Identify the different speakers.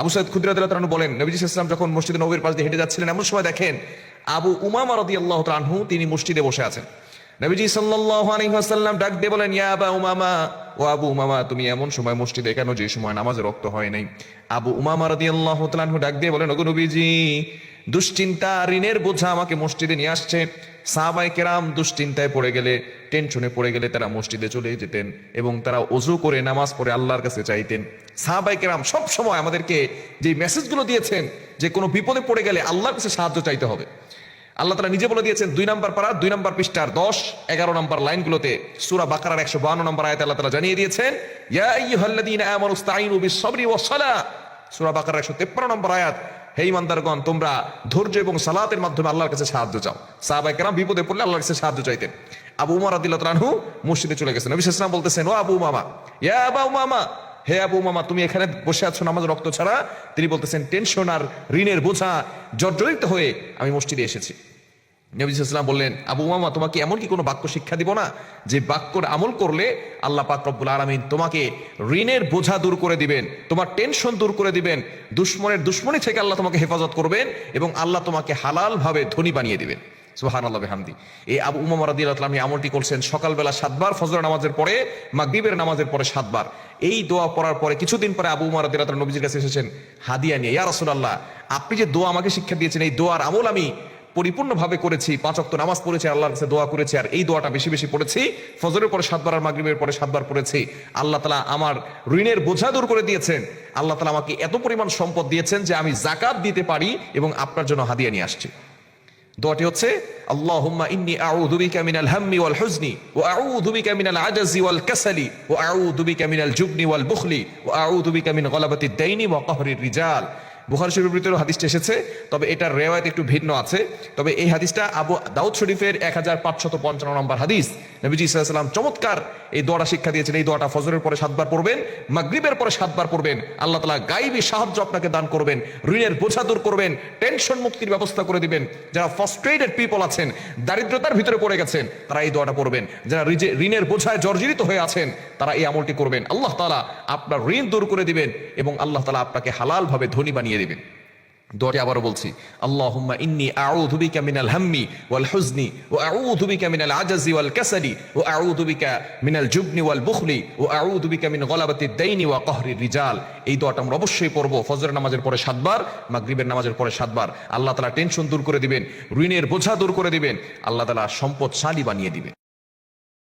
Speaker 1: আবু সাইদ খুদ্রা দিল্লাহ বলেন, নবীজি ইসলাম যখন মসজিদ নবীর পাশ দিয়ে হেঁটে যাচ্ছিলেন, এমন সময় দেখেন আবু উমামা রদি আল্লাহ তানহু তিনি মসজিদে বসে আছেন। নবীজি সাল্লাম ডাক দিয়ে বলেন, ইয়া আবা উমামা, ও আবু উমামা, তুমি এমন সময় মসজিদে কেন? যে সময় নামাজে রক্ত হয় নাই। আবু উমামা রদি আল্লাহ আনহু ডাক দিয়ে বলেন, ওগো নবীজি দুশ্চিন্তা ঋণের বোঝা আমাকে মসজিদে নিয়ে আসছে। সাহাবাই কেরাম দুশ্চিন্তায় পড়ে গেলে, টেনশনে পড়ে গেলে তারা মসজিদে চলে যেতেন এবং তারা অজু করে নামাজ পড়ে আল্লাহর কাছে চাইতেন। সাহাবাই কেরাম সব সময় আমাদেরকে যে মেসেজগুলো দিয়েছেন, যে কোনো বিপদে পড়ে গেলে আল্লাহর কাছে সাহায্য চাইতে হবে। আল্লাহ তালা নিজে বলে দিয়েছেন, দুই নম্বর পাড়া, দুই নম্বর পৃষ্ঠার দশ, এগারো নম্বর লাইনগুলোতে সুরা বাকারার একশো বান্ন নম্বর আয়াত আল্লাহ তালা জানিয়ে দিয়েছেন সূরা বাকারার একশো তেপ্পান্ন নম্বর আয়াত, হে ইমানদারগণ তোমরা ধৈর্য এবং সালাতের মাধ্যমে আল্লাহর কাছে সাহায্য চাও। সাহাবাইকেরাম বিপদে পড়লে আল্লাহর কাছে সাহায্য চাইতেন। আবু উমার আদিল্লা তানহু মসজিদে চলে গেছেন। নবী সাল্লাল্লাহু বলতেছেন, ও আবু মামা ইয়া আবু মামা হে আবু মামা তুমি এখানে বসে আছো নামাজ রক্ত ছাড়া? তিনি বলতেছেন, টেনশন আর ঋণের বোঝা জর্জরিত হয়ে আমি মসজিদে এসেছি। নবীলাম বললেন, আবু মামা তোমাকে এমন কি কোনো বাক্য শিক্ষা দিব না যে বাক্যর আমল করলে আল্লাহ পাক রব্বুল আলমিন তোমাকে ঋণের বোঝা দূর করে দিবেন, তোমার টেনশন দূর করে দিবেন, দুশ্মনের দুশ্মনী থেকে আল্লাহ তোমাকে হেফাজত করবেন এবং আল্লাহ তোমাকে হালাল ভাবে ধনী বানিয়ে দিবেন। সুহান আল্লাহ হামদি এই আবু উমা রাদিয়াল্লাহু এই আমলটি করছেন, সকালবেলা সাতবার ফজর নামাজের পরে, মাগরিবের নামাজের পরে সাতবার। এই দোয়া পড়ার পরে কিছুদিন পরে আবু উমা রাদিয়াল্লাহু নবীজির কাছে এসেছেন, হাদিয়া নিয়ে, ইয়া রাসূলুল্লাহ, আপনি যে দোয়া আমাকে শিক্ষা দিয়েছেন, এই দোয়ার আমল আমি পরিপূর্ণভাবে করেছি, পাঁচ অক্ত নামাজ পড়েছি, আল্লাহর কাছে দোয়া করেছি, আর এই দোয়াটা বেশি বেশি পড়েছি। ফজরের পরে সাতবার আর মাগরিবের পরে সাতবার পড়েছি। আল্লাহ তালা আমার ঋণের বোঝা দূর করে দিয়েছেন। আল্লাহ তালা আমাকে এত পরিমাণ সম্পদ দিয়েছেন যে আমি জাকাত দিতে পারি এবং আপনার জন্য হাদিয়া নিয়ে আসছি। দোয়াটি হচ্ছে, আল্লাহুম্মা ইন্নী আউযু বিকা মিনাল হাম্মি ওয়াল হুজনি ওয়া আউযু বিকা মিনাল আজাজি ওয়াল কাসালি ওয়া আউযু বিকা মিনাল জুবনি ওয়াল বুখলি ওয়া আউযু বিকা মিন গলাবাতিদ দাইনি ওয়া কাহরির রিজাল। বুখারী শরীফের ভিতরে হাদিসটা এসেছে, তবে এটার রেওয়ায়ত একটু ভিন্ন আছে। তবে এই হাদিসটা আবু দাউদ শরীফের এক হাজার পাঁচশত পঞ্চান্ন নম্বর হাদিস। নবীজি সাল্লাম চমৎকার এই দোয়াটা শিক্ষা দিয়েছেন, এই দোয়াটা ফজরের পরে সাতবার পড়বেন, মাগরিবের পরে সাতবার পড়বেন। আল্লাহ তালা গাইবী সাহায্য আপনাকে দান করবেন, ঋণের বোঝা দূর করবেন, টেনশন মুক্তির ব্যবস্থা করে দিবেন। যারা ফার্স্ট্রেটেড পিপল আছেন, দারিদ্রতার ভিতরে পড়ে গেছেন, তারা এই দোয়াটা পড়বেন। যারা ঋণের বোঝায় জর্জরিত হয়ে আছেন, তারা এই আমলটি করবেন। আল্লাহ তালা আপনার ঋণ দূর করে দিবেন এবং আল্লাহ তালা আপনাকে হালালভাবে ধনী বানিয়ে দিবেন। দোয়াটি আবারও বলছি ইন্নী মিনাল হাম্মি ওয়াল হুজনি মিনাল আজাজি ওয়াল মিনাল জুবনি ওয়াল বুখলি মিন ওয়া রিজাল। এই দোয়াটা আমরা অবশ্যই পড়ব ফজরের নামাজের পরে সাতবার, মাগরিবের নামাজের পরে সাতবার। আল্লাহ তাআলা টেনশন দূর করে দিবেন, ঋণের বোঝা দূর করে দিবেন, আল্লাহ তাআলা সম্পদশালী বানিয়ে দিবেন।